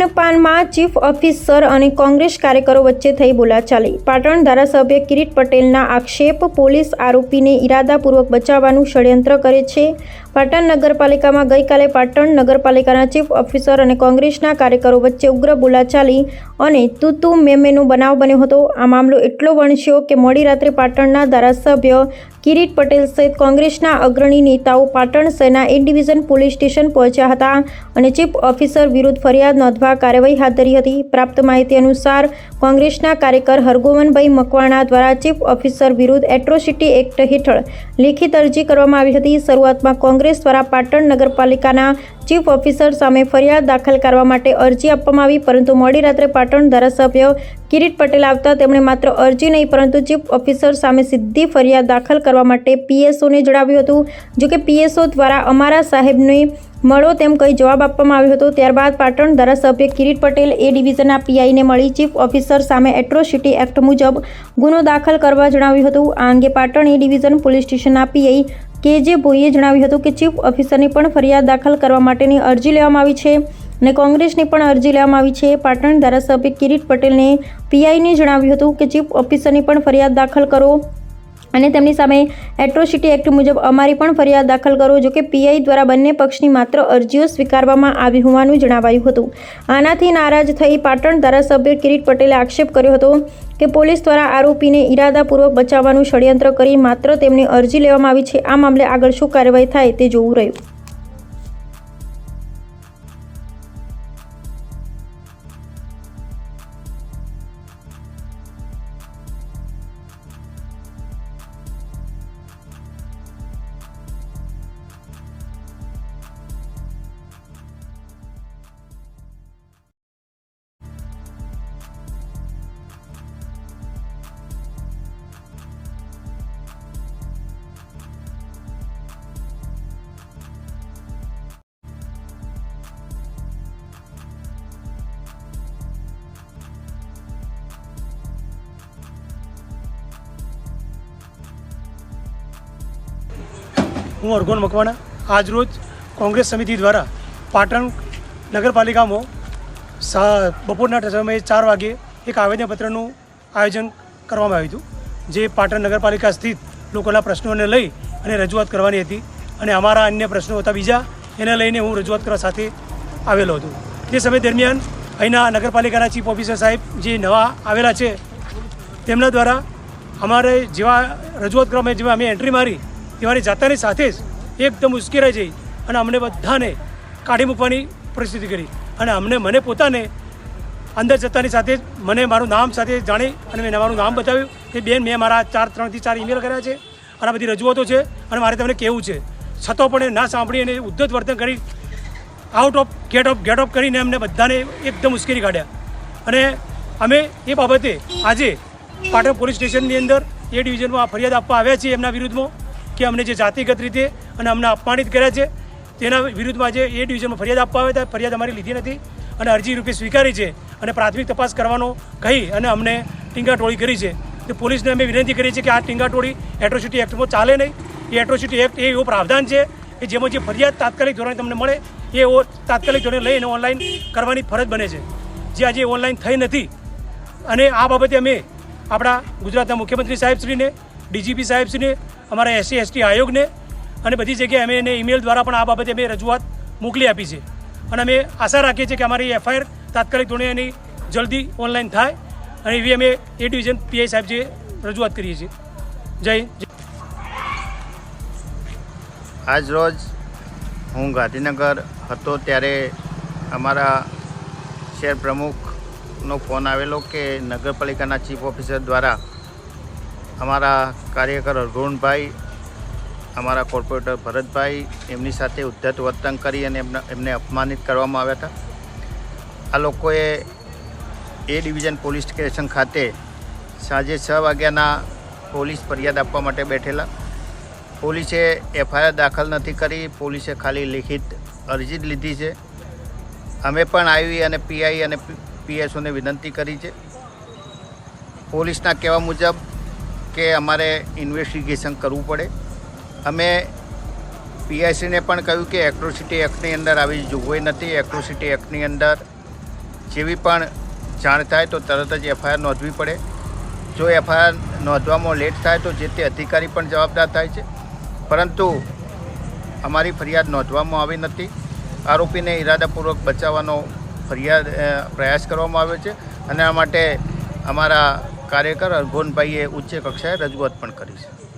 ખાનપાનમાં chief officer અને કોંગ્રેસ કાર્યકરો વચ્ચે થઈ બોલાચાલી. પાટણ ધારાસભ્ય કિરીટ પટેલના આક્ષેપ પોલીસ આરોપીને ઇરાદાપૂર્વક બચાવવાનું ષડયંત્ર કરે છે. પાટણ નગરપાલિકામાં ગઈકાલે પાટણ નગરપાલિકાના ચીફ ઓફિસર અને કોંગ્રેસના કાર્યકરો વચ્ચે ઉગ્ર બોલાચાલી અને તુતુ મેમેનો બનાવ બન્યો હતો. આ મામલો એટલો વણસ્યો કે મોડી રાત્રે પાટણના ધારાસભ્ય કિરીટ પટેલ સહિત કોંગ્રેસના અગ્રણી નેતાઓ પાટણ શહેરના એ ડિવિઝન પોલીસ સ્ટેશન પહોંચ્યા હતા અને ચીફ ઓફિસર વિરુદ્ધ ફરિયાદ નોંધવા કાર્યવાહી હાથ ધરી હતી. પ્રાપ્ત માહિતી અનુસાર કોંગ્રેસના કાર્યકર હરગોવનભાઈ મકવાણા દ્વારા ચીફ ઓફિસર વિરુદ્ધ એટ્રોસિટી એક્ટ હેઠળ લેખિત અરજી કરવામાં આવી હતી. શરૂઆતમાં કોંગ્રેસ દ્વારા પાટણ નગરપાલિકાના ચીફ ઓફિસર સામે ફરિયાદ દાખલ કરવા માટે અરજી આપવામાં આવી, પરંતુ મોડી રાત્રે પાટણ ધારાસભ્ય કિરીટ પટેલ આવતા તેમણે માત્ર અરજી નહીં, પરંતુ ચીફ ઓફિસર સામે સીધી ફરિયાદ દાખલ કરવા માટે પીએસઓને જણાવ્યું હતું. જોકે પીએસઓ દ્વારા અમારા સાહેબને મળો તેમ કહી જવાબ આપવામાં આવ્યો હતો. ત્યારબાદ પાટણ ધારાસભ્ય કિરીટ પટેલ એ ડિવિઝનના પીઆઈને મળી. ચીફ ઓફિસર સામે એટ્રોસિટી એક્ટ મુજબ ગુનો દાખલ કરવા જણાવ્યું હતું. આ અંગે પાટણ એ ડિવિઝન, પોલીસ સ્ટેશનના પીઆઈ કે જે ભોઈએ જણાવ્યું હતું કે ચીફ ઓફિસરની પણ ફરિયાદ દાખલ કરવા માટેની અરજી લેવામાં આવી છે અને કોંગ્રેસની પણ અરજી લેવામાં આવી છે. પાટણ ધારાસભ્ય કિરીટ પટેલને પીઆઈને જણાવ્યું હતું કે ચીફ ઓફિસરની પણ ફરિયાદ દાખલ કરો અને તેમની સામે એટ્રોસિટી એક્ટ મુજબ અમારી પણ ફરિયાદ દાખલ કરો, જો કે પીઆઈ દ્વારા બંને પક્ષની માત્ર અરજીઓ સ્વીકારવામાં આવી હોવાનું જણાવાયું હતું. આનાથી નારાજ થઈ પાટણ ધારાસભ્ય કિરીટ પટેલે આક્ષેપ કર્યો હતો કે પોલીસ દ્વારા આરોપીને ઇરાદાપૂર્વક બચાવવાનું ષડયંત્ર કરી માત્ર તેમની અરજી લેવામાં આવી છે. આ મામલે આગળ શું કાર્યવાહી થાય તે જોવું રહ્યું. હું અર્ગોન મકવાણા. આજરોજ કોંગ્રેસ સમિતિ દ્વારા પાટણ નગરપાલિકામાં બપોરના સમયે ચાર વાગે એક આવેદનપત્રનું આયોજન કરવામાં આવ્યું હતું, જે પાટણ નગરપાલિકા સ્થિત લોકોના પ્રશ્નોને લઈ અને રજૂઆત કરવાની હતી અને અમારા અન્ય પ્રશ્નો હતા બીજા, એને લઈને હું રજૂઆત કરવા સાથે આવેલો હતો. તે સમય દરમિયાન અહીંના નગરપાલિકાના ચીફ ઓફિસર સાહેબ જે નવા આવેલા છે, તેમના દ્વારા અમારે જેવા રજૂઆત કરવા જેવા અમે એન્ટ્રી મારી તેવાની જાતાની સાથે જ એકદમ ઉશ્કેરાઈ જઈ અને અમને બધાને કાઢી મૂકવાની પરિસ્થિતિ કરી. અને અમને, મને પોતાને અંદર જતાની સાથે જ મને મારું નામ સાથે જાણી અને મેં મારું નામ બતાવ્યું કે બેન, મેં મારા ચાર, ત્રણથી ચાર ઈમેલ કર્યા છે અને આ બધી રજૂઆતો છે અને મારે તમને કહેવું છે. છતાં પણ એ ના સાંભળી અને ઉદ્ધત વર્તન કરી out of gate of gate of કરીને અમને બધાને એકદમ ઉશ્કેરી કાઢ્યા. અને અમે એ બાબતે આજે પાટણ પોલીસ સ્ટેશનની અંદર એ ડિવિઝનમાં ફરિયાદ આપવા આવ્યા છીએ એમના વિરુદ્ધમાં. કે અમને જે જાતિગત રીતે અને અમને અપમાનિત કર્યા છે, તેના વિરુદ્ધમાં જે એ ડિવિઝનમાં ફરિયાદ આપવા આવ્યા હતા ફરિયાદ અમારી લીધી નથી અને અરજી રૂપે સ્વીકારી છે અને પ્રાથમિક તપાસ કરવાનો કહી અને અમને ટીંગાટોળી કરી છે. તો પોલીસને અમે વિનંતી કરી છે કે આ ટીંગાટોળી એટ્રોસિટી એક્ટમાં ચાલે નહીં. એ એટ્રોસિટી એક્ટ એ એવો પ્રાવધાન છે કે જેમાં જે ફરિયાદ તાત્કાલિક ધોરણે તમને મળે, એ તાત્કાલિક ધોરણે લઈને ઓનલાઈન કરવાની ફરજ બને છે. જે આજે ઓનલાઈન થઈ નથી અને આ બાબતે અમે આપણા ગુજરાતના મુખ્યમંત્રી સાહેબશ્રીને ડીજીપી સાહેબશ્રીને, અમારા એસસી, એસટી આયોગને અને બધી જગ્યાએ અમે એને ઈમેલ દ્વારા પણ આ બાબતે અમે રજૂઆત મોકલી આપી છે. અને અમે આશા રાખીએ છીએ કે અમારી એફઆઈઆર તાત્કાલિક ધોરણે એની જલ્દી ઓનલાઈન થાય અને એવી અમે એ ડિવિઝન પીઆઈ સાહેબ જે રજૂઆત કરીએ છીએ. જય આજ રોજ હું ગાંધીનગર હતો ત્યારે અમારા શહેર પ્રમુખનો ફોન આવેલો કે નગરપાલિકાના ચીફ ઓફિસર દ્વારા અમારા કાર્યકર અરુણભાઈ, અમારા કોર્પોરેટર ભરતભાઈ, એમની સાથે ઉદ્ધત વર્તન કરી અને એમને એમને અપમાનિત કરવામાં આવ્યા હતા. આ લોકોએ એ ડિવિઝન પોલીસ સ્ટેશન ખાતે સાંજે છ વાગ્યાના પોલીસ ફરિયાદ આપવા માટે બેઠેલા. પોલીસે એફઆઈઆર દાખલ નથી કરી, પોલીસે ખાલી લિખિત અરજી જ લીધી છે. અમે પણ આવી અને પીઆઈ અને પીએસઓને વિનંતી કરી છે. પોલીસના કહેવા મુજબ કે અમારે ઇન્વેસ્ટિગેશન કરવું પડે. અમે પીઆઈસીને પણ કહ્યું કે એક્ટ્રોસિટી એક્ટની અંદર આવી જોગવાઈ નથી. એક્ટ્રોસિટી એક્ટની અંદર જેવી પણ જાણ થાય તો તરત જ એફઆઈઆર નોંધવી પડે. જો એફઆઈઆર નોંધવામાં લેટ થાય તો જે તે અધિકારી પણ જવાબદાર થાય છે. પરંતુ અમારી ફરિયાદ નોંધવામાં આવી નથી. આરોપીને ઈરાદાપૂર્વક બચાવવાનો ફરિયાદ પ્રયાસ કરવામાં આવ્યો છે. અને આ માટે અમારા કાર્યકર અરગોનભાઈએ ઉચ્ચ કક્ષાએ રજૂઆત પણ કરી છે.